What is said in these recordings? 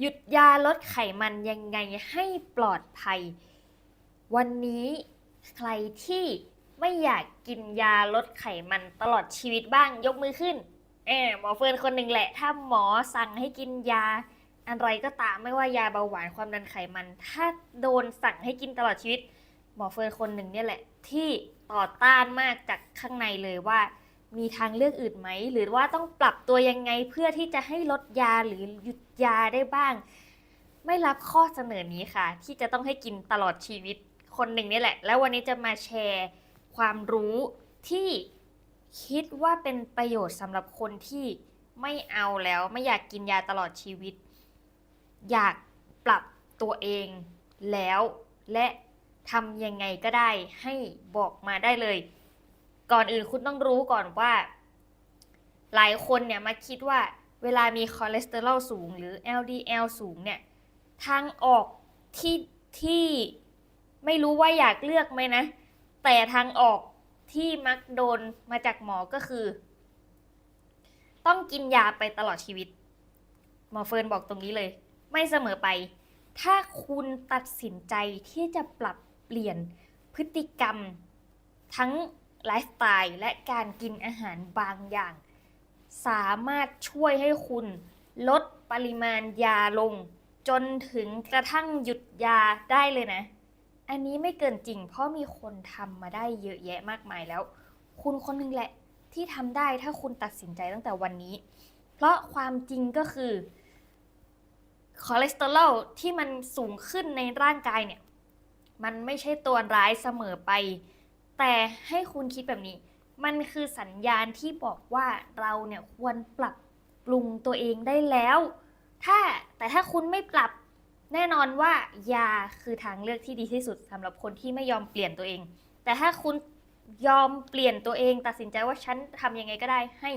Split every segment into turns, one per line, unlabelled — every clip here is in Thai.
หยุดยาลดไขมันยังไงให้ปลอดภัย วันนี้ใครที่ไม่อยากกินยาลดไขมันตลอดชีวิตบ้างยกมือขึ้นเออหมอเฟิร์นคนหนึ่งแหละ ถ้าหมอสั่งให้กินยาอะไรก็ตามไม่ว่ายาเบาหวานความดันไขมัน ถ้าโดนสั่งให้กินตลอดชีวิต หมอเฟิร์นคนหนึ่งเนี่ยแหละ ที่ต่อต้านมากจากข้างในเลยว่า มีทางเลือกอื่นไหม หรือว่าต้องปรับตัวยังไงเพื่อที่จะให้ลดยาหรือหยุดยาได้บ้าง ไม่รับข้อเสนอนี้ค่ะ ที่จะต้องให้กินตลอดชีวิตคนหนึ่งนี่แหละ แล้ววันนี้จะมาแชร์ความรู้ที่คิดว่าเป็นประโยชน์สำหรับคนที่ไม่เอาแล้วไม่อยากกินยาตลอดชีวิต อยากปรับตัวเองแล้วและทำยังไงก็ได้ให้บอกมาได้เลย ก่อนอื่นคุณต้องรู้ก่อนว่า หลายคนเนี่ยมาคิดว่าเวลามีคอเลสเตอรอลสูง หรือ LDL สูงเนี่ยทางออกที่ที่ไม่รู้ว่าอยากเลือกไหมนะ แต่ทางออกที่มักโดนมาจากหมอก็คือ ต้องกินยาไปตลอดชีวิต หมอเฟิร์นบอกตรงนี้เลย ไม่เสมอไป ถ้าคุณตัดสินใจที่จะปรับเปลี่ยนพฤติกรรมทั้ง ไลฟ์สไตล์และการกินอาหารบางอย่าง สามารถช่วยให้คุณลดปริมาณยาลง จนถึงกระทั่งหยุดยาได้เลยนะ อันนี้ไม่เกินจริง เพราะมีคนทำมาได้เยอะแยะมากมายแล้ว คุณคนหนึงแหละที่ทำได้ถ้าคุณตัดสินใจตั้งแต่วันนี้ เพราะความจริงก็คือคอเลสเตอรอลที่มันสูงขึ้นในร่างกายเนี่ย มันไม่ใช่ตัวร้ายเสมอไป แต่ให้คุณคิดแบบนี้ มันคือสัญญาณที่บอกว่าเราเนี่ยควรปรับปรุงตัวเองได้แล้ว ถ้าแต่ถ้าคุณไม่ปรับแน่นอนว่ายาคือทางเลือกที่ดีที่สุดสำหรับคนที่ไม่ยอมเปลี่ยนตัวเอง แต่ถ้าคุณยอมเปลี่ยนตัวเอง ตัดสินใจว่าฉันทำยังไงก็ได้ให้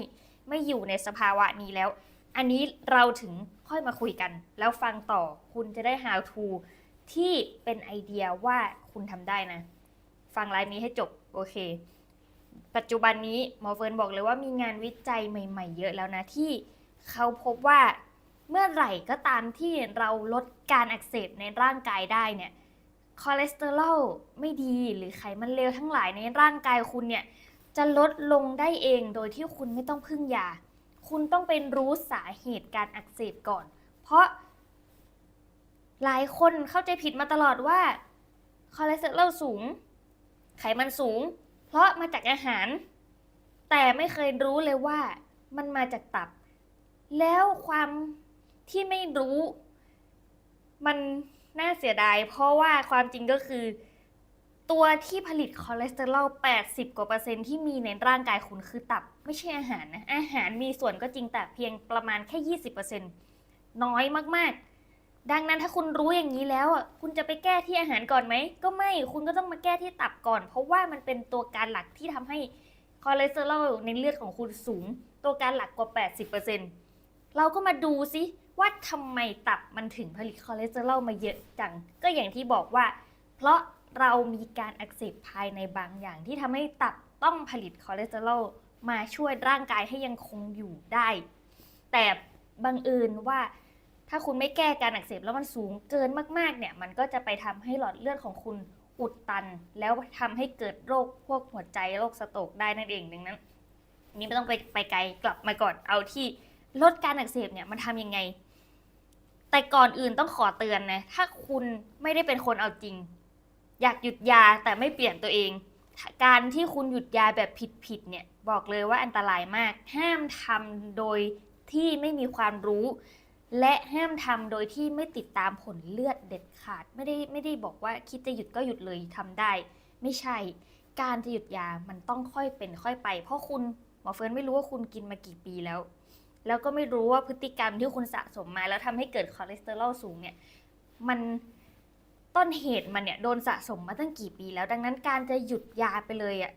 ไม่อยู่ในสภาวะนี้แล้ว อันนี้เราถึงค่อยมาคุยกัน แล้วฟังต่อคุณจะได้ how to ที่เป็นไอเดียว่าคุณทำได้นะ ฟังไลฟ์นี้ให้จบโอเค ปัจจุบันนี้หมอเฟิร์นบอกเลยว่ามีงานวิจัยใหม่ ๆ เยอะแล้วนะที่เขาพบว่าเมื่อไหร่ก็ตามที่เราลดการอักเสบในร่างกายได้เนี่ยคอเลสเตอรอลไม่ดีหรือไขมันเลวทั้งหลายในร่างกายคุณเนี่ยจะลดลงได้เองโดยที่คุณไม่ต้องพึ่งยา คุณต้องเป็นรู้สาเหตุการอักเสบก่อน เพราะ หลายคนเข้าใจผิดมาตลอดว่าคอเลสเตอรอลสูง ไขมันสูง เพราะมาจากอาหาร แต่ไม่เคยรู้เลยว่ามันมาจากตับ แล้วความที่ไม่รู้ มันน่าเสียดาย เพราะว่าความจริงก็คือ ตัวที่ผลิตคอเลสเตอรอล 80 กว่าเปอร์เซ็นต์ที่มีในร่างกายคุณคือตับ ไม่ใช่อาหารนะ อาหารมีส่วนก็จริงแต่เพียงประมาณแค่ 20%น้อยมากๆ ดังนั้นถ้าคุณรู้อย่างนี้แล้วอะคุณจะไปแก้ที่อาหารก่อนไหม ก็ไม่คุณก็ต้องมาแก้ที่ตับก่อน เพราะว่ามันเป็นตัวการหลักที่ทำให้คอเลสเตอรอลในเลือดของคุณสูง ตัวการหลักกว่า 80%เราก็มาดูซิว่าทำไมตับมันถึงผลิตคอเลสเตอรอลมาเยอะจัง ก็อย่างที่บอกว่า เพราะเรามีการอักเสบภายในบางอย่างที่ทำให้ตับต้องผลิตคอเลสเตอรอลมาช่วยร่างกายให้ยังคงอยู่ได้ แต่บังเอิญว่า ถ้าคุณไม่แก้การอักเสบแล้วมันสูงเกินมากๆเนี่ย มันก็จะไปทำให้หลอดเลือดของคุณอุดตัน แล้วทำให้เกิดโรคพวกหัวใจโรคสโตรกได้นั่นเองดังนั้นนี่ไม่ต้องไปไปไกลกลับมาก่อนเอาที่ลดการอักเสบเนี่ยมันทำยังไง แต่ก่อนอื่นต้องขอเตือนนะถ้าคุณไม่ได้เป็นคนเอาจริง อยากหยุดยาแต่ไม่เปลี่ยนตัวเอง การที่คุณหยุดยาแบบผิดๆเนี่ยบอกเลยว่าอันตรายมาก ห้ามทำโดยที่ไม่มีความรู้ และห้ามทำโดยที่ไม่ติดตามผลเลือดเด็ดขาด ไม่ได้ไม่ได้บอกว่าคิดจะหยุดก็หยุดเลยทำได้ ไม่ใช่ การจะหยุดยามันต้องค่อยเป็นค่อยไป เพราะคุณหมอเฟิร์นไม่รู้ว่าคุณกินมากี่ปีแล้ว แล้วก็ไม่รู้ว่าพฤติกรรมที่คุณสะสมมา แล้วทำให้เกิดคอเลสเตอรอลสูงเนี่ยมันต้นเหตุมันเนี่ยโดนสะสมมาตั้งกี่ปีแล้ว ดังนั้นการจะหยุดยาไปเลยอะ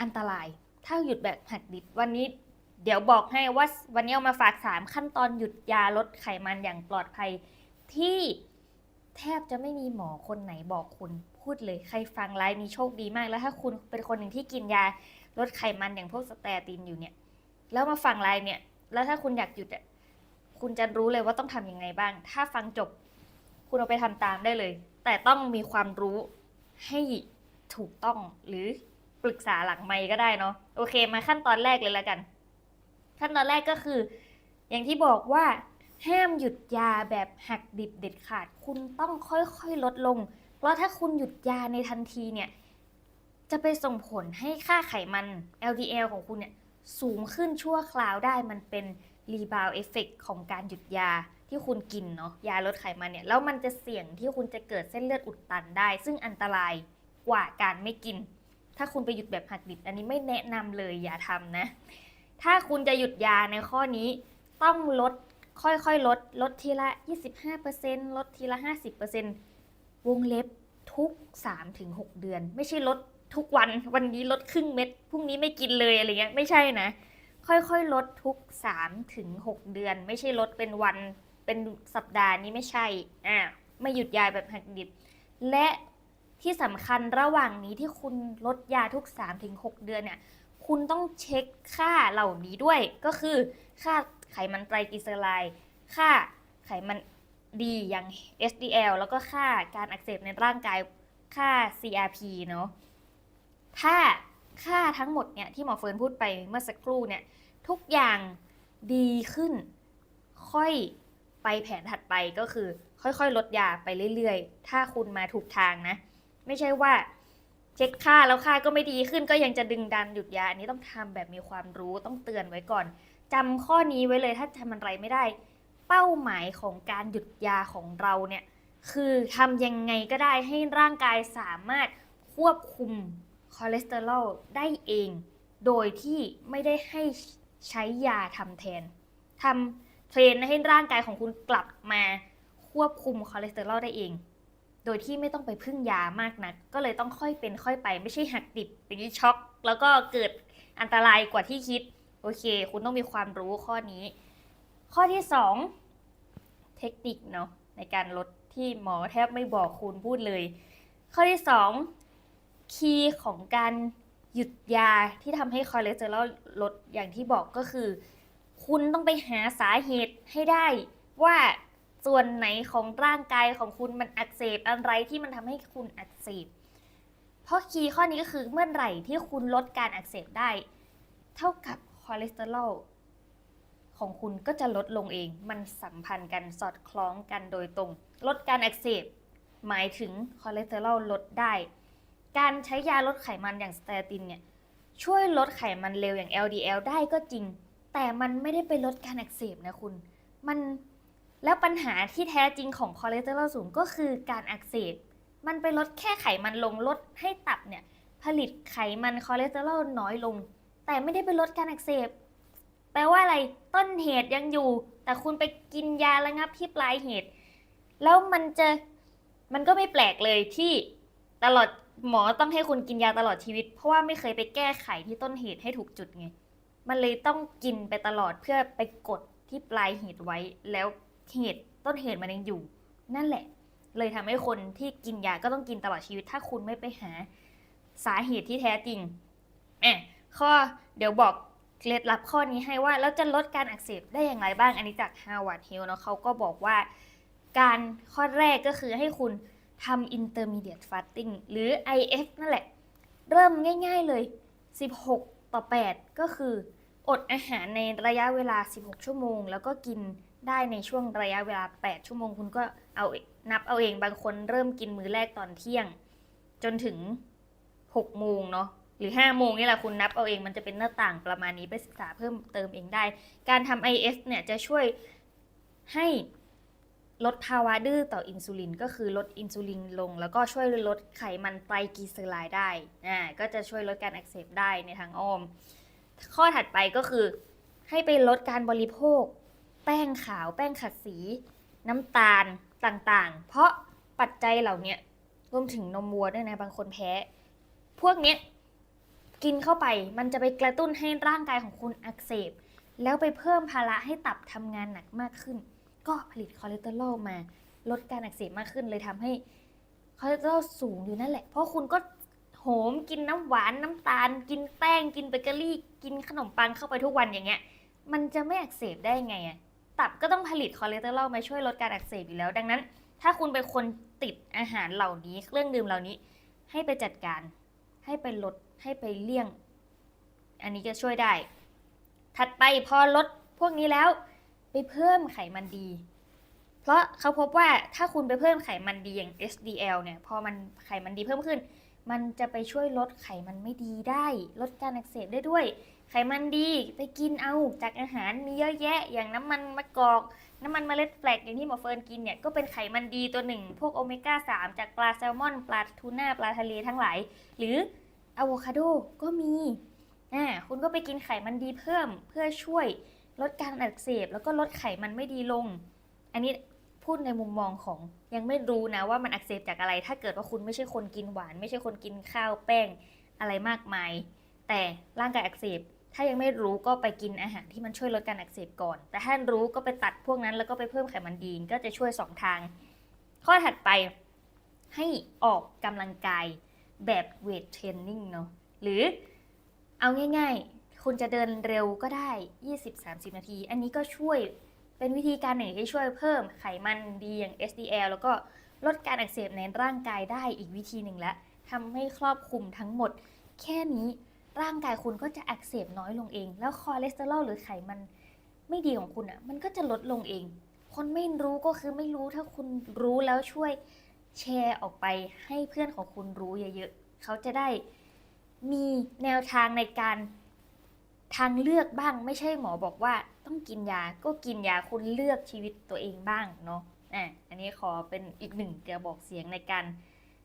อันตราย ถ้าหยุดแบบหักดิบวันนี้ เดี๋ยวบอกให้ว่าวันนี้เอามาฝากสามขั้นตอนหยุดยาลดไขมันอย่างปลอดภัย ที่แทบจะไม่มีหมอคนไหนบอกคุณพูดเลยใครฟังไลฟ์นี้โชคดีมาก แล้วถ้าคุณเป็นคนหนึ่งที่กินยาลดไขมันอย่างพวกสเตตินอยู่เนี่ย แล้วมาฟังไลน์เนี่ย แล้วถ้าคุณอยากหยุดอะคุณจะรู้เลยว่าต้องทำยังไงบ้าง ถ้าฟังจบ คุณเอาไปทำตามได้เลย แต่ต้องมีความรู้ให้ถูกต้องหรือปรึกษาหลังไมค์ก็ได้เนาะโอเคมาขั้นตอนแรกเลยแล้วกัน ขั้นตอนแรกก็คือ อย่างที่บอกว่าห้ามหยุดยาแบบหักดิบเด็ดขาด คุณต้องค่อยๆลดลง เพราะถ้าคุณหยุดยาในทันทีเนี่ย จะไปส่งผลให้ค่าไขมัน LDL ของคุณเนี่ยสูงขึ้นชั่วคราวได้มันเป็นรีบาวเอฟเฟกของการหยุดยาที่คุณกินเนาะยาลดไขมันเนี่ยแล้วมันจะเสี่ยงที่คุณจะเกิดเส้นเลือดอุดตันได้ ซึ่งอันตรายกว่าการไม่กิน ถ้าคุณไปหยุดแบบหักดิบอันนี้ไม่แนะนำเลยอย่าทำนะ ถ้าคุณจะหยุดยาในข้อนี้ ต้องลดค่อยๆ ลด ลดทีละ 25%ลดทีละ 50%วงเล็บทุก 3-6 เดือน ไม่ใช่ลดทุกวัน วันนี้ลดครึ่งเม็ด พรุ่งนี้ไม่กินเลยอะไรเงี้ย ไม่ใช่นะ ค่อยๆ ลดทุก 3-6 เดือน ไม่ใช่ลดเป็นวัน เป็นสัปดาห์นี้ไม่ใช่ อ่า ไม่หยุดยาแบบหักดิบ และที่สำคัญระหว่างนี้ที่คุณลดยาทุก 3-6 เดือนเนี่ย คุณต้องเช็คค่าเหล่านี้ด้วย ก็คือค่าไขมันไตรกลีเซอไรด์ค่าไขมันดีอย่าง SDL แล้วก็ค่าการอักเสบในร่างกายค่า CRP เนาะถ้าค่าทั้งหมดเนี่ยที่หมอเฟิร์นพูดไปเมื่อสักครู่เนี่ยทุกอย่างดีขึ้น ค่อยไปแผนถัดไปก็คือ ค่อยๆ ลดยาไปเรื่อยๆ ถ้าคุณมาถูกทางนะ ไม่ใช่ว่า เช็คค่าแล้วค่าก็ไม่ดีขึ้นก็ยังจะดึงดันหยุดยาอันนี้ต้องทำแบบมีความรู้ต้องเตือนไว้ก่อนจำข้อนี้ไว้เลยถ้าทำอะไรไม่ได้ เป้าหมายของการหยุดยาของเราเนี่ยคือทำยังไงก็ได้ให้ร่างกายสามารถควบคุมคอเลสเตอรอลได้เอง โดยที่ไม่ได้ให้ใช้ยาทำแทนทำเทรนให้ร่างกายของคุณกลับมาควบคุมคอเลสเตอรอลได้เอง โดยที่ไม่ต้องไปพึ่งยามากนัก ก็เลยต้องค่อยเป็นค่อยไป ไม่ใช่หักดิบอย่างนี้ช็อก แล้วก็เกิดอันตรายกว่าที่คิด โอเค คุณต้องมีความรู้ข้อนี้ ข้อที่ 2 เทคนิคเนาะในการลดที่หมอแทบไม่บอกคุณพูดเลย ข้อที่ 2 คีย์ของการหยุดยาที่ทำให้คอเลสเตอรอลลดอย่างที่บอกก็คือ คุณต้องไปหาสาเหตุให้ได้ว่า ส่วนไหนของร่างกายของคุณมันอักเสบอะไรที่มันทำให้คุณอักเสบ เพราะคีย์ข้อนี้ก็คือเมื่อไหร่ที่คุณลดการอักเสบได้ เท่ากับคอเลสเตอรอลของคุณก็จะลดลงเอง มันสัมพันธ์กันสอดคล้องกันโดยตรง ลดการอักเสบหมายถึงคอเลสเตอรอลลดได้ การใช้ยาลดไขมันอย่างสเตตินเนี่ยช่วยลดไขมันเร็วอย่าง LDL ได้ก็จริง แต่มันไม่ได้ไปลดการอักเสบนะคุณ มัน แล้วปัญหาที่แท้จริงของคอเลสเตอรอลสูงก็คือการอักเสบ มันไปลดแค่ไขมันลงลดให้ตับเนี่ยผลิตไขมันคอเลสเตอรอลน้อยลง แต่ไม่ได้ไปลดการอักเสบ แปลว่าอะไรต้นเหตุยังอยู่ แต่คุณไปกินยาระงับที่ปลายเหตุ แล้วมันจะมันก็ไม่แปลกเลยที่ตลอดหมอต้องให้คุณกินยาตลอดชีวิต เพราะว่าไม่เคยไปแก้ไขที่ต้นเหตุให้ถูกจุดไง มันเลยต้องกินไปตลอดเพื่อไปกดที่ปลายเหตุไว้แล้ว เหตุต้นเหตุมันยังอยู่ นั่นแหละ เลยทำให้คนที่กินยาก็ต้องกินตลอดชีวิต ถ้าคุณไม่ไปหาสาเหตุที่แท้จริงอะข้อเดี๋ยวบอกเคล็ดลับข้อนี้ให้ว่าแล้วจะลดการอักเสบได้อย่างไรบ้างอันนี้จาก Harvard Health เนาะเขาก็บอกว่าการข้อแรกก็คือให้คุณทำ intermediate fasting หรือ IF นั่นแหละ เริ่มง่ายๆเลย 16 ต่อ 8 ก็คืออดอาหารในระยะเวลา 16 ชั่วโมง แล้วก็กิน ได้ในช่วงระยะเวลา 8 ชั่วโมงคุณก็เอานับเอาเองบางคนเริ่มกินมื้อแรกตอนเที่ยง จนถึง 6 โมงเนาะหรือ 5 โมงนี่แหละคุณนับเอาเองมันจะเป็นหน้าต่างประมาณนี้ไปศึกษาเพิ่มเติมเองได้ การทำ IF เนี่ยจะช่วยให้ลดภาวะดื้อต่ออินซูลิน ก็คือลดอินซูลินลง แล้วก็ช่วยลดไขมันไตรกลีเซอไรด์ได้อ่าก็จะช่วยลดการอักเสบได้ในทางอ้อม ข้อถัดไปก็คือให้ไปลดการบริโภค แป้งขาว แป้งขัดสี น้ำตาลต่างๆ เพราะปัจจัยเหล่านี้รวมถึงนมวัวด้วยนะบางคนแพ้ พวกนี้กินเข้าไปมันจะไปกระตุ้นให้ร่างกายของคุณอักเสบ แล้วไปเพิ่มภาระให้ตับทำงานหนักมากขึ้น ก็ผลิตคอเลสเตอรอลมาลดการอักเสบมากขึ้นเลยทำให้คอเลสเตอรอลสูงอยู่นั่นแหละ เพราะคุณก็โหมกินน้ำหวานน้ำตาล กินแป้งกินเบเกอรี่ กินขนมปังเข้าไปทุกวันอย่างเงี้ย มันจะไม่อักเสบได้ไงอะ ตับก็ต้องผลิตคอเลสเตอรอลมาช่วยลดการอักเสบอยู่แล้ว ดังนั้น ถ้าคุณเป็นคนติดอาหารเหล่านี้เครื่องดื่มเหล่านี้ ให้ไปจัดการ ให้ไปลดให้ไปเลี่ยง อันนี้จะช่วยได้ ถัดไปพอลดพวกนี้แล้ว ไปเพิ่มไขมันดี เพราะเขาพบว่าถ้าคุณไปเพิ่มไขมันดีอย่าง SDL เนี่ยพอมันไขมันดีเพิ่มขึ้น มันจะไปช่วยลดไขมันไม่ดีได้ ลดการอักเสบได้ด้วย ไขมันดีไปกินเอาจากอาหารมีเยอะแยะ อย่างน้ำมันมะกอก น้ำมันเมล็ดแฟลกอย่างที่หมอเฟิร์นกินเนี่ยก็เป็นไขมันดีตัวหนึ่ง พวกโอเมก้า 3 จากปลาแซลมอน ปลาทูน่าปลาทะเลทั้งหลาย หรืออะโวคาโดก็มีอ่าคุณก็ไปกินไขมันดีเพิ่มเพื่อช่วยลดการอักเสบ แล้วก็ลดไขมันไม่ดีลง อันนี้พูดในมุมมองของยังไม่รู้นะว่ามันอักเสบจากอะไร ถ้าเกิดว่าคุณไม่ใช่คนกินหวาน ไม่ใช่คนกินข้าวแป้งอะไรมากมาย แต่ร่างกายอักเสบ ถ้ายังไม่รู้ก็ไปกินอาหารที่มันช่วยลดการอักเสบก่อน แต่ถ้ารู้ก็ไปตัดพวกนั้นแล้วก็ไปเพิ่มไขมันดีนก็จะช่วยสองทาง ข้อถัดไปให้ออกกำลังกายแบบเวทเทรนนิ่งเนาะหรือเอาง่ายๆ คุณจะเดินเร็วก็ได้ 20-30 นาที อันนี้ก็ช่วยเป็นวิธีการหนึ่งที่ช่วยเพิ่มไขมันดีอย่าง SDL แล้วก็ลดการอักเสบในร่างกายได้อีกวิธีหนึ่งแล้วทำให้ครอบคลุมทั้งหมด แค่นี้ ร่างกายคุณก็จะอักเสบน้อยลงเอง แล้วคอเลสเตอรอลหรือไขมันไม่ดีของคุณอะ่ะ มันก็จะลดลงเอง คนไม่รู้ก็คือไม่รู้ถ้าคุณรู้แล้วช่วยแชร์ออกไปให้เพื่อนของคุณรู้เยอะๆเขาจะได้มีแนวทางในการทางเลือกบ้างไม่ใช่หมอบอกว่าต้องกินยาก็กินยาคุณเลือกชีวิตตัวเองบ้างเนาะอะอันนี้ขอเป็นอีกหนึ่งกระบอกเสียงในการ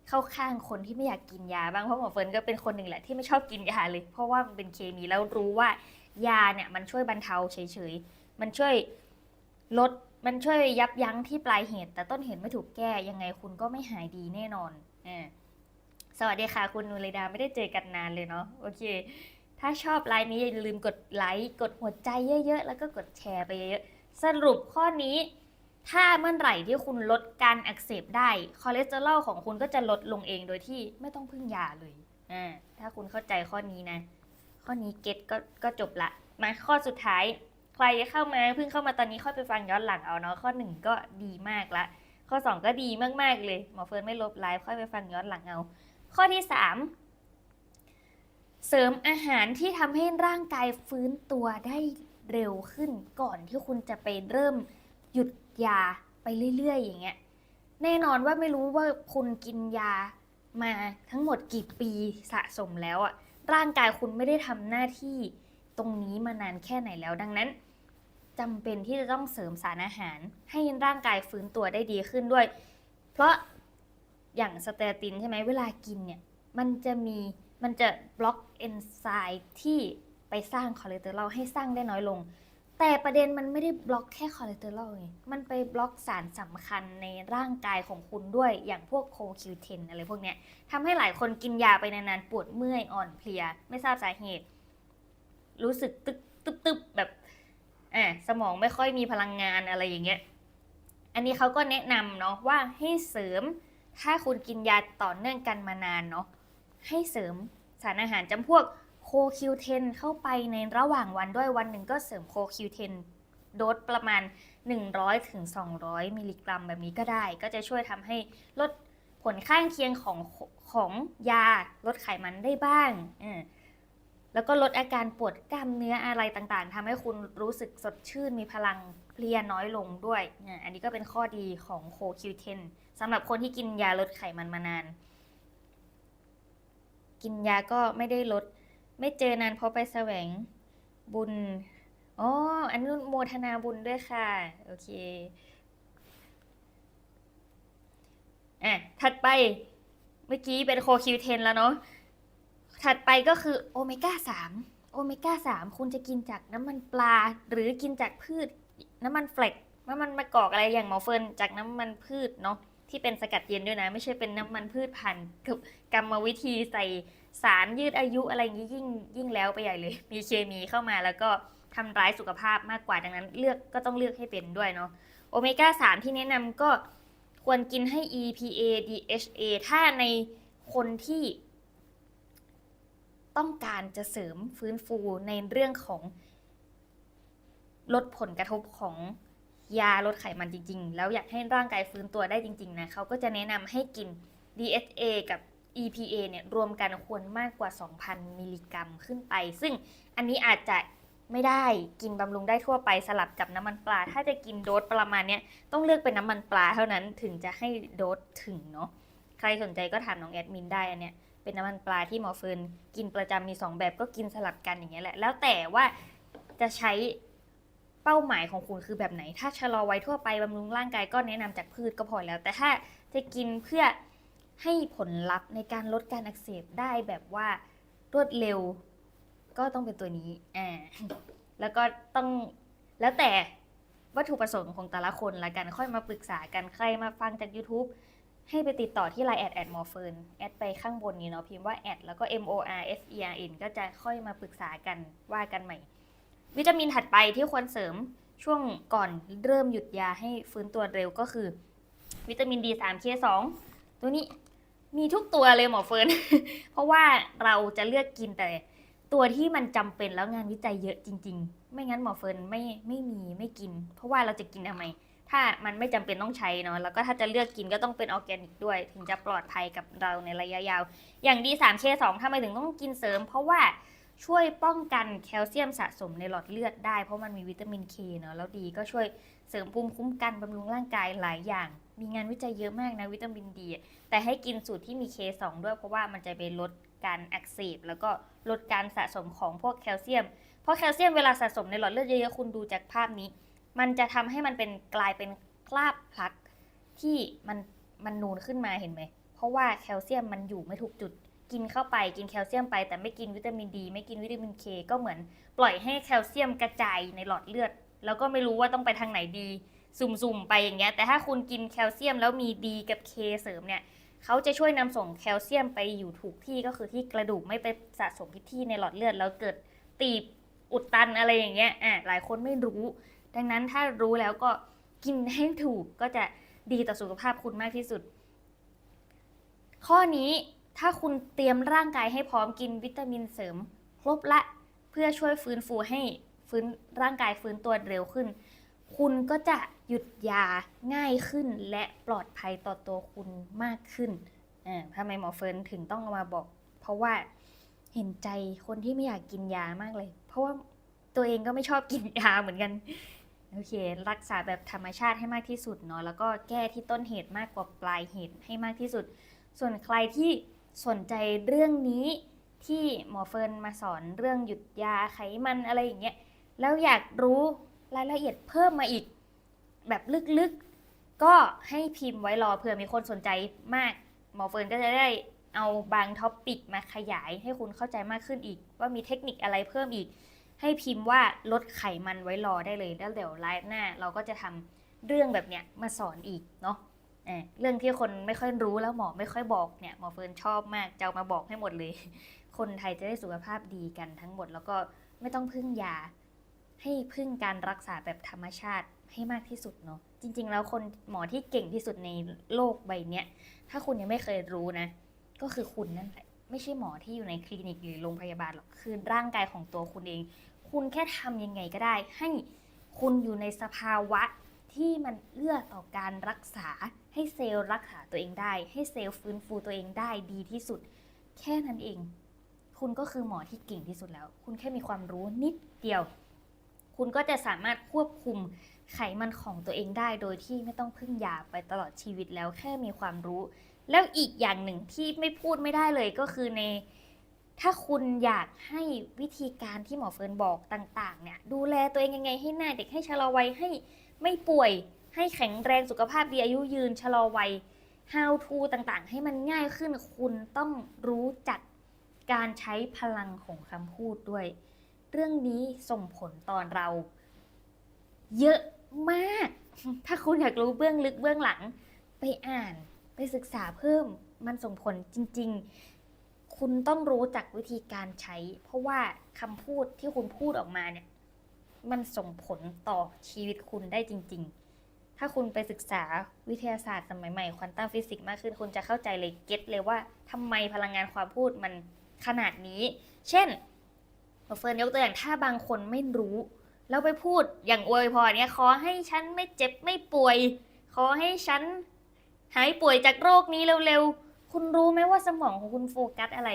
เข้าข้างคนที่ไม่อยากกินยาบ้างเพราะหมอเฟิร์นก็เป็นคนหนึ่งแหละที่ไม่ชอบกินยาเลย เพราะว่ามันเป็นเคมีแล้วรู้ว่ายาเนี่ยมันช่วยบรรเทาเฉยๆมันช่วยลดมันช่วยยับยั้งที่ปลายเหตุ แต่ต้นเหตุไม่ถูกแก้ยังไงคุณก็ไม่หายดีแน่นอนอสวัสดีค่ะคุณนูเรดาไม่ได้เจอกันนานเลยเนาะโอเค ถ้าชอบไลน์นี้อย่าลืมกดไลค์กดหัวใจเยอะๆ แล้วก็กดแชร์ไปเยอะๆสรุปข้อนี้ ถ้าเมื่อไหร่ที่คุณลดการอักเสบได้คอเลสเตอรอลของคุณก็จะลดลงเองโดยที่ไม่ต้องพึ่งยาเลยอ่าถ้าคุณเข้าใจข้อนี้นะ ข้อนี้เก็ตก็ก็จบละ มาข้อสุดท้าย ใครเข้ามาเพิ่งเข้ามาตอนนี้ค่อยไปฟังย้อนหลังเอาเนาะข้อหนึ่งก็ดีมากละ ข้อสองก็ดีมากๆเลยหมอเฟิร์นไม่ลบไลฟ์ค่อยไปฟังย้อนหลังเอา ข้อที่สามเสริมอาหารที่ทำให้ร่างกายฟื้นตัวได้เร็วขึ้นก่อนที่คุณจะไปเริ่มหยุดยาไปเรื่อย ๆ อย่างเงี้ย แน่นอนว่าไม่รู้ว่าคุณกินยามาทั้งหมดกี่ปีสะสมแล้วอะร่างกายคุณไม่ได้ทำหน้าที่ตรงนี้มานานแค่ไหนแล้วดังนั้นจำเป็นที่จะต้องเสริมสารอาหาร ให้ร่างกายฟื้นตัวได้ดีขึ้นด้วย เพราะอย่างสเตตินใช่ไหมเวลากินเนี่ยมันจะมีมันจะบล็อกเอนไซม์ที่ไปสร้างคอเลสเตอรอลให้สร้างได้น้อยลง แต่ประเด็นมันไม่ได้บล็อกแค่คอเลสเตอรอลไง มันไปบล็อกสารสำคัญในร่างกายของคุณด้วยอย่างพวกโคคิวเทนอะไรพวกเนี้ยทำให้หลายคนกินยาไปนานๆ ปวดเมื่อยอ่อนเพลีย ไม่ทราบสาเหตุ รู้สึกตึกตึบตึบแบบอ่าสมองไม่ค่อยมีพลังงานอะไรอย่างเงี้ย อันนี้เขาก็แนะนำเนาะว่าให้เสริม ถ้าคุณกินยาต่อเนื่องกันมานานเนาะให้เสริมสารอาหารจำพวก โคคิวเทนเข้าไปในระหว่างวันด้วยวันหนึ่งก็เสริมโคคิวเทนโดสประมาณ 100ถึง200 มิลลิกรัมแบบนี้ก็ได้ ก็จะช่วยทำให้ลดผลข้างเคียงของของยาลดไขมันได้บ้างแล้วก็ลดอาการปวดกล้ามเนื้ออะไรต่างๆทำให้คุณรู้สึกสดชื่นมีพลังเพลียน้อยลงด้วยเนี่ยอันนี้ก็เป็นข้อดีของโคคิวเทนสำหรับคนที่กินยาลดไขมันมานาน กินยาก็ไม่ได้ลด ไม่เจอนานเพราะไปแสวงบุญอ๋ออันนู้นโมทนาบุญด้วยค่ะ โอเคอะถัดไปเมื่อกี้เป็นโคคิวเทนแล้วเนาะถัดไปก็คือโอเมก้าสามโอเมก้าสามคุณจะกินจากน้ำมันปลา หรือกินจากพืช น้ำมันแฟลกน้ำมันมะกอกอะไรอย่างหมอเฟิร์นจากน้ำมันพืชเนาะที่เป็นสกัดเย็นด้วยนะ ไม่ใช่เป็นน้ำมันพืชพันธุ์กรรมวิธีใส่ สารยืดอายุอะไรอย่างนี้ยิ่งยิ่งแล้วไปใหญ่เลย มีเคมีเข้ามาแล้วก็ทำร้ายสุขภาพมากกว่าดังนั้น เลือกก็ต้องเลือกให้เป็นด้วยเนาะโอเมก้า3ที่แนะนำก็ควรกินให้ EPA DHA ถ้าในคนที่ต้องการจะเสริมฟื้นฟูในเรื่องของลดผลกระทบของยาลดไขมันจริง ๆ แล้วอยากให้ร่างกายฟื้นตัวได้จริง ๆ นะเขาก็จะแนะนำให้กิน DHA กับ EPA เนี่ยรวมกันควรมากกว่า 2,000 มิลลิกรัมขึ้นไป ซึ่งอันนี้อาจจะไม่ได้กินบำรุงได้ทั่วไปสลับกับน้ำมันปลา ถ้าจะกินโดสประมาณเนี้ยต้องเลือกเป็นน้ำมันปลาเท่านั้นถึงจะให้โดสถึงเนาะใครสนใจก็ถามน้องแอดมินได้อันเนี้ยเป็นน้ำมันปลาที่หมอเฟิร์นกินประจำมี 2 แบบก็กินสลับกันอย่างเงี้ยแหละ แล้วแต่ว่าจะใช้เป้าหมายของคุณคือแบบไหน ถ้าชะลอไว้ทั่วไปบำรุงร่างกายก็แนะนำจากพืชก็พอแล้ว แต่ถ้าจะกินเพื่อ ให้ผลลัพธ์ในการลดการอักเสบได้แบบว่ารวดเร็ว ก็ต้องเป็นตัวนี้อ่าแล้วก็ต้องแล้วแต่วัตถุประสงค์ของแต่ละคนละกันค่อยมาปรึกษากันใครมาฟังจาก YouTube ให้ไปติดต่อที่ Line แอดแอดมอร์เฟิร์นแอดไปข้างบนนี้เนาะพิมพ์ว่าแอดแล้วก็ M O R F E R N ก็จะค่อยมาปรึกษากันว่ากันใหม่ วิตามินถัดไปที่ควรเสริมช่วงก่อนเริ่มหยุดยาให้ฟื้นตัวเร็วก็คือ วิตามิน D3 K2 ตัวนี้ มีทุกตัวเลยหมอเฟิร์น เพราะว่าเราจะเลือกกินแต่ ตัวที่มันจำเป็นแล้วงานวิจัยเยอะจริง ๆ ไม่งั้นหมอเฟิร์นไม่ไม่มีไม่กิน เพราะว่าเราจะกินทำไม ถ้ามันไม่จำเป็นต้องใช้เนาะ แล้วก็ถ้าจะเลือกกินก็ต้องเป็นออร์แกนิกด้วย ถึงจะปลอดภัยกับเราในระยะยาว อย่าง D3K2 ทำไมถึงต้องกินเสริม เพราะว่าช่วยป้องกันแคลเซียมสะสมในหลอดเลือดได้ เพราะมันมีวิตามินเคเนาะ แล้วดีก็ช่วยเสริมภูมิคุ้มกันบำรุงร่างกายหลายอย่าง มีงานวิจัยเยอะมากนะวิตามินดีแต่ให้กินสูตรที่มี K2 ด้วยเพราะว่ามันจะไปลดการอักเสบแล้วก็ลดการสะสมของพวกแคลเซียม เพราะแคลเซียมเวลาสะสมในหลอดเลือดเยอะๆคุณดูจากภาพนี้ มันจะทำให้มันเป็นกลายเป็นคราบพลักที่มันมันนูนขึ้นมาเห็นไหม เพราะว่าแคลเซียมมันอยู่ไม่ถูกจุด กินเข้าไปกินแคลเซียมไป แต่ไม่กินวิตามินดี ไม่กินวิตามินเคก็เหมือน ปล่อยให้แคลเซียมกระจายในหลอดเลือด แล้วก็ไม่รู้ว่าต้องไปทางไหนดี สุ่มๆไปอย่างเงี้ยแต่ถ้าคุณกินแคลเซียมแล้วมีดีกับเคเสริมเนี่ยเขาจะช่วยนำส่งแคลเซียมไปอยู่ถูกที่ก็คือที่กระดูกไม่ไปสะสมที่ที่ในหลอดเลือดแล้วเกิดตีบอุดตันอะไรอย่างเงี้ยอะหลายคนไม่รู้ ดังนั้นถ้ารู้แล้วก็กินให้ถูกก็จะดีต่อสุขภาพคุณมากที่สุด ข้อนี้ถ้าคุณเตรียมร่างกายให้พร้อมกินวิตามินเสริม ครบละ เพื่อช่วยฟื้นฟูให้ฟื้นร่างกายฟื้นตัวเร็วขึ้น คุณก็จะหยุดยาง่ายขึ้นและปลอดภัยต่อตัวคุณมากขึ้นทำไมหมอเฟิร์นถึงต้องเอามาบอก เพราะว่าเห็นใจคนที่ไม่อยากกินยามากเลย เพราะว่าตัวเองก็ไม่ชอบกินยาเหมือนกันโอเค รักษาแบบธรรมชาติให้มากที่สุดเนาะแล้วก็แก้ที่ต้นเหตุมากกว่าปลายเหตุให้มากที่สุด ส่วนใครที่สนใจเรื่องนี้ที่หมอเฟิร์นมาสอนเรื่องหยุดยาไขมันอะไรอย่างเงี้ยแล้วอยากรู้ รายละเอียดเพิ่มมาอีกแบบลึกๆ ก็ให้พิมพ์ไว้รอเผื่อมีคนสนใจมาก หมอเฟิร์นก็จะได้เอาบางท็อปปิกมาขยายให้คุณเข้าใจมากขึ้นอีก ว่ามีเทคนิคอะไรเพิ่มอีก ให้พิมพ์ว่าลดไขมันไว้รอได้เลยแล้วเดี๋ยวไลฟ์หน้า เราก็จะทำเรื่องแบบเนี้ยมาสอนอีกเนาะเรื่องที่คนไม่ค่อยรู้แล้วหมอไม่ค่อยบอกเนี่ยหมอเฟิร์นชอบมากจะามาบอกให้หมดเลย คนไทยจะได้สุขภาพดีกันทั้งหมด แล้วก็ไม่ต้องพึ่งยา ให้พึ่งการรักษาแบบธรรมชาติให้มากที่สุดเนาะจริง ๆ แล้วคนหมอที่เก่งที่สุดในโลกใบเนี้ยถ้าคุณยังไม่เคยรู้นะ ก็คือคุณนั่นแหละไม่ใช่หมอที่อยู่ในคลินิกหรือโรงพยาบาลหรอกคือร่างกายของตัวคุณเอง คุณแค่ทำยังไงก็ได้ ให้คุณอยู่ในสภาวะที่มันเอื้อต่อการรักษาให้เซลล์รักษาตัวเองได้ ให้เซลล์ฟื้นฟูตัวเองได้ดีที่สุด แค่นั้นเอง คุณก็คือหมอที่เก่งที่สุดแล้ว คุณแค่มีความรู้นิดเดียว คุณก็จะสามารถควบคุมไขมันของตัวเองได้โดยที่ไม่ต้องพึ่งยาไปตลอดชีวิตแล้วแค่มีความรู้ แล้วอีกอย่างหนึ่งที่ไม่พูดไม่ได้เลยก็คือใน ถ้าคุณอยากให้วิธีการที่หมอเฟิร์นบอกต่าง ๆ เนี่ย ดูแลตัวเองยังไงให้หน้าเด็กให้ชะลอวัยให้ไม่ป่วย ให้แข็งแรงสุขภาพดีอายุยืนชะลอวัย how to ต่างๆ ให้มันง่ายขึ้นคุณต้องรู้จักการใช้พลังของคำพูดด้วย เรื่องนี้ส่งผลตอนเรา เยอะมาก ถ้าคุณอยากรู้เบื้องลึกเบื้องหลัง ไปอ่านไปศึกษาเพิ่มมันส่งผลจริง ๆ คุณต้องรู้จักวิธีการใช้ เพราะว่าคำพูดที่คุณพูดออกมาเนี่ย มันส่งผลต่อชีวิตคุณได้จริง ๆ ถ้าคุณไปศึกษาวิทยาศาสตร์สมัยใหม่ควอนตัมฟิสิกส์มากขึ้น คุณจะเข้าใจเลยเก็ตเลยว่าทำไมพลังงานความพูดมันขนาดนี้ เช่น เฟิร์นยกตัวอย่างถ้าบางคนไม่รู้ แล้วไปพูดอย่างอวยพรเนี่ยขอให้ฉันไม่เจ็บไม่ป่วย ขอให้ฉันหายป่วยจากโรคนี้เร็วๆ คุณรู้ไหมว่าสมองของคุณโฟกัสอะไร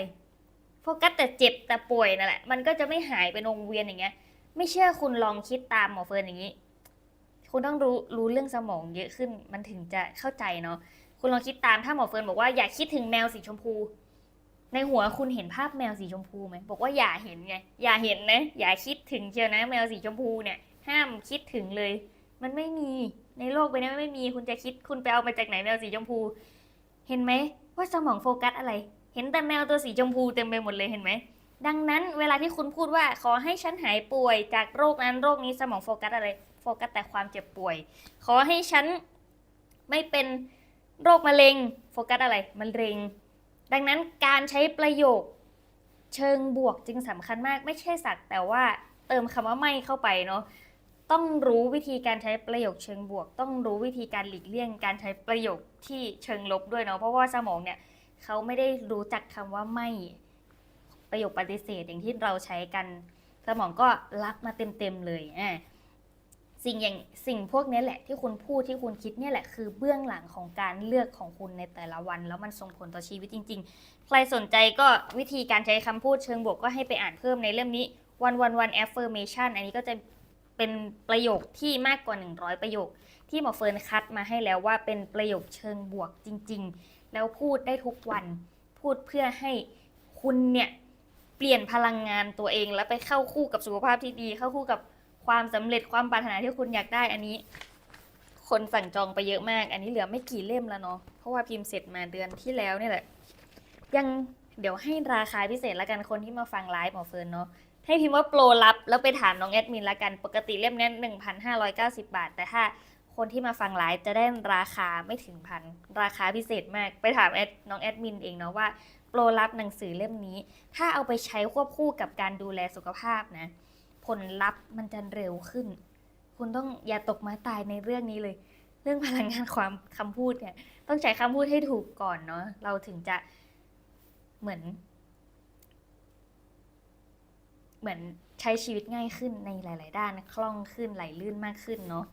โฟกัสแต่เจ็บแต่ป่วยนั่นแหละ มันก็จะไม่หายเป็นวงเวียนอย่างเงี้ย ไม่เชื่อคุณลองคิดตามหมอเฟิร์นอย่างนี้ คุณต้องรู้รู้เรื่องสมองเยอะขึ้น มันถึงจะเข้าใจเนาะ คุณลองคิดตามถ้าหมอเฟิร์นบอกว่าอย่าคิดถึงแมวสีชมพู ในหัวคุณเห็นภาพแมวสีชมพูไหมบอกว่าอย่าเห็นไง อย่าเห็นนะ อย่าคิดถึงเชียวนะ แมวสีชมพูเนี่ยห้ามคิดถึงเลย มันไม่มีในโลกใบนี้ไม่มีคุณจะคิดคุณไปเอามาจากไหนแมวสีชมพู เห็นไหมว่าสมองโฟกัสอะไร เห็นแต่แมวตัวสีชมพูเต็มไปหมดเลยเห็นไหมดังนั้นเวลาที่คุณพูดว่าขอให้ฉันหายป่วยจากโรคนั้นโรคนี้สมองโฟกัสอะไร โฟกัสแต่ความเจ็บป่วย ขอให้ฉันไม่เป็นโรคมะเร็ง โฟกัสอะไรมะเร็ง ดังนั้นการใช้ประโยคเชิงบวกจึงสำคัญมาก ไม่ใช่สักแต่ว่าเติมคำว่าไม่เข้าไปเนาะต้องรู้วิธีการใช้ประโยคเชิงบวก ต้องรู้วิธีการหลีกเลี่ยง การใช้ประโยคที่เชิงลบด้วยเนาะเพราะว่าสมองเนี่ยเขาไม่ได้รู้จักคำว่าไม่ประโยคปฏิเสธอย่างที่เราใช้กัน สมองก็รับมาเต็มๆเลยอะ สิ่งอย่างสิ่งพวกนี้แหละที่คุณพูดที่คุณคิดเนี่ยแหละคือเบื้องหลังของการเลือกของคุณในแต่ละวัน แล้วมันส่งผลต่อชีวิตจริง ๆ ใครสนใจก็วิธีการใช้คำพูดเชิงบวกก็ให้ไปอ่านเพิ่มในเล่มนี้ one one one affirmation อันนี้ก็จะเป็นประโยคที่มากกว่า 100 ประโยค ที่หมอเฟิร์นคัดมาให้แล้วว่าเป็นประโยคเชิงบวกจริง ๆ แล้วพูดได้ทุกวัน พูดเพื่อให้คุณเนี่ยเปลี่ยนพลังงานตัวเองแล้วไปเข้าคู่กับสุขภาพที่ดี เข้าคู่กับ ความสำเร็จความปรารถนาที่คุณอยากได้อันนี้ คนสั่งจองไปเยอะมาก อันนี้เหลือไม่กี่เล่มแล้วเนาะเพราะว่าพิมพ์เสร็จมาเดือนที่แล้วเนี่ยแหละ ยังเดี๋ยวให้ราคาพิเศษละกันคนที่มาฟังไลฟ์หมอเฟิร์นเนาะให้พิมพ์ว่าโปรลับ แล้วไปถามน้องแอดมินละกันปกติเล่มนี้หนึ่งพันห้าร้อยเก้าสิบาท แต่ถ้าคนที่มาฟังไลฟ์จะได้ราคาไม่ถึงพันราคาพิเศษมาก ไปถามแอดน้องแอดมินเองเนาะว่าโปรลับหนังสือเล่มนี้ ถ้าเอาไปใช้ควบคู่กับการดูแลสุขภาพนะ ผลลัพธ์มันจะเร็วขึ้น คุณต้องอย่าตกม้ตายในเรื่องนี้เลย เรื่องพลังงานความคำพูดเนี่ย ต้องใช้คำพูดให้ถูกก่อนเนาะเราถึงจะเหมือน เหมือนใช้ชีวิตง่ายขึ้นในหลาย ๆ ด้านคล่องขึ้นไหลลื่นมากขึ้นเนาะ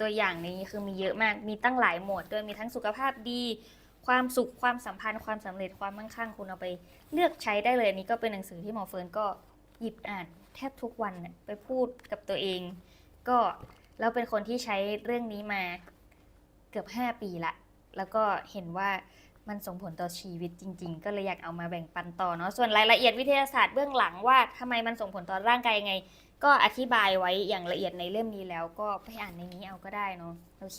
ตัวอย่างนี้คือมีเยอะมาก มีตั้งหลายโหมดด้วยมีทั้งสุขภาพดี ความสุข ความสัมพันธ์ ความสำเร็จ ความมั่งคั่ง คุณเอาไปเลือกใช้ได้เลย อันนี้ก็เป็นหนังสือที่หมอเฟิร์นก็หยิบอ่าน ทบทุกวันน่ะไปพูดกับตัวเอง ก็แล้วเป็นคนที่ใช้เรื่องนี้มาเกือบ 5 ปีละ แล้วก็เห็นว่ามันส่งผลต่อชีวิตจริง ๆ ก็เลยอยากเอามาแบ่งปันต่อเนาะส่วนรายละเอียดวิทยาศาสตร์เบื้องหลังว่าทำไมมันส่งผลต่อร่างกายยังไง ก็อธิบายไว้อย่างละเอียดในเล่มนี้แล้ว ก็ไปอ่านในนี้เอาก็ได้เนาะโอเค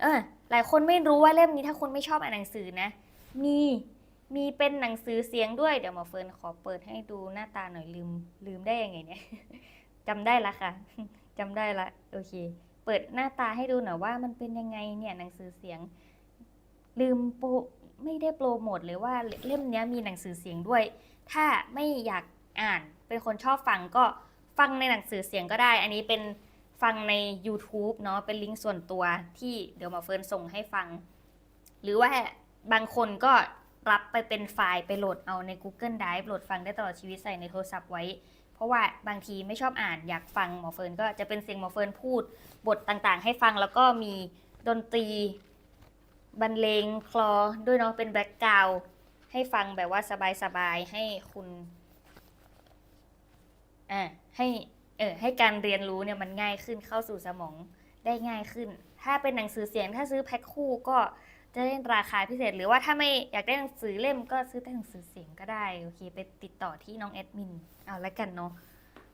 เออหลายคนไม่รู้ว่าเล่มนี้ถ้าคนไม่ชอบอ่านหนังสือนะ มี มีเป็นหนังสือเสียงด้วย เดี๋ยวหมอเฟิร์นขอเปิดให้ดูหน้าตาหน่อยลืมลืมได้ยังไงเนี่ย จำได้ละค่ะจำได้ละโอเค เปิดหน้าตาให้ดูหน่อยว่ามันเป็นยังไงเนี่ยหนังสือเสียง ลืมโปรไม่ได้โปรโมทเลยว่าเล่มนี้มีหนังสือเสียงด้วย ถ้าไม่อยากอ่านเป็นคนชอบฟังก็ฟังในหนังสือเสียงก็ได้ อันนี้เป็นฟังใน YouTube เนาะเป็นลิงก์ส่วนตัวที่เดี๋ยวหมาเฟิร์นส่งให้ฟัง หรือว่าบางคนก็ รับไปเป็นไฟล์ไปโหลดเอาใน Google Drive โหลดฟังได้ตลอดชีวิตใส่ในโทรศัพท์ไว้ เพราะว่าบางทีไม่ชอบอ่านอยากฟังหมอเฟิร์นก็จะเป็นเสียงหมอเฟิร์นพูด บทต่างๆ ให้ฟังแล้วก็มีดนตรีบรรเลงคลอด้วยเนาะเป็นแบ็กกราวให้ฟังแบบว่าสบายๆให้คุณอ่าให้เออให้การเรียนรู้เนี่ยมันง่ายขึ้นเข้าสู่สมองได้ง่ายขึ้น ถ้าเป็นหนังสือเสียงถ้าซื้อแพ็คคู่ก็ จะได้ราคาพิเศษ หรือว่าถ้าไม่อยากได้หนังสือเล่มก็ซื้อแต่หนังสือเสียงก็ได้โอเคไปติดต่อที่น้องแอดมินเอาละกันเนาะ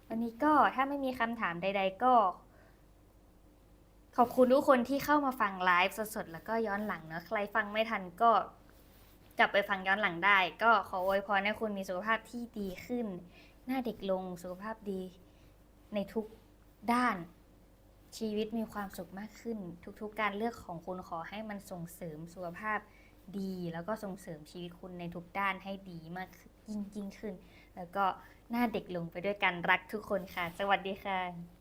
วันนี้ก็ถ้าไม่มีคำถามใด ๆ ก็ ขอบคุณทุกคนที่เข้ามาฟังไลฟ์สดๆแล้วก็ย้อนหลังเนอะใครฟังไม่ทันก็กลับไปฟังย้อนหลังได้ ก็ขออวยพรให้คุณมีสุขภาพที่ดีขึ้น หน้าเด็กลงสุขภาพดีในทุกด้าน ชีวิตมีความสุขมากขึ้น ทุกๆ การเลือกของคุณขอให้มันส่งเสริมสุขภาพดี แล้วก็ส่งเสริมชีวิตคุณในทุกด้านให้ดีมากยิ่งยิ่งขึ้น แล้วก็หน้าเด็กลงไปด้วยกันรักทุกคนค่ะ สวัสดีค่ะ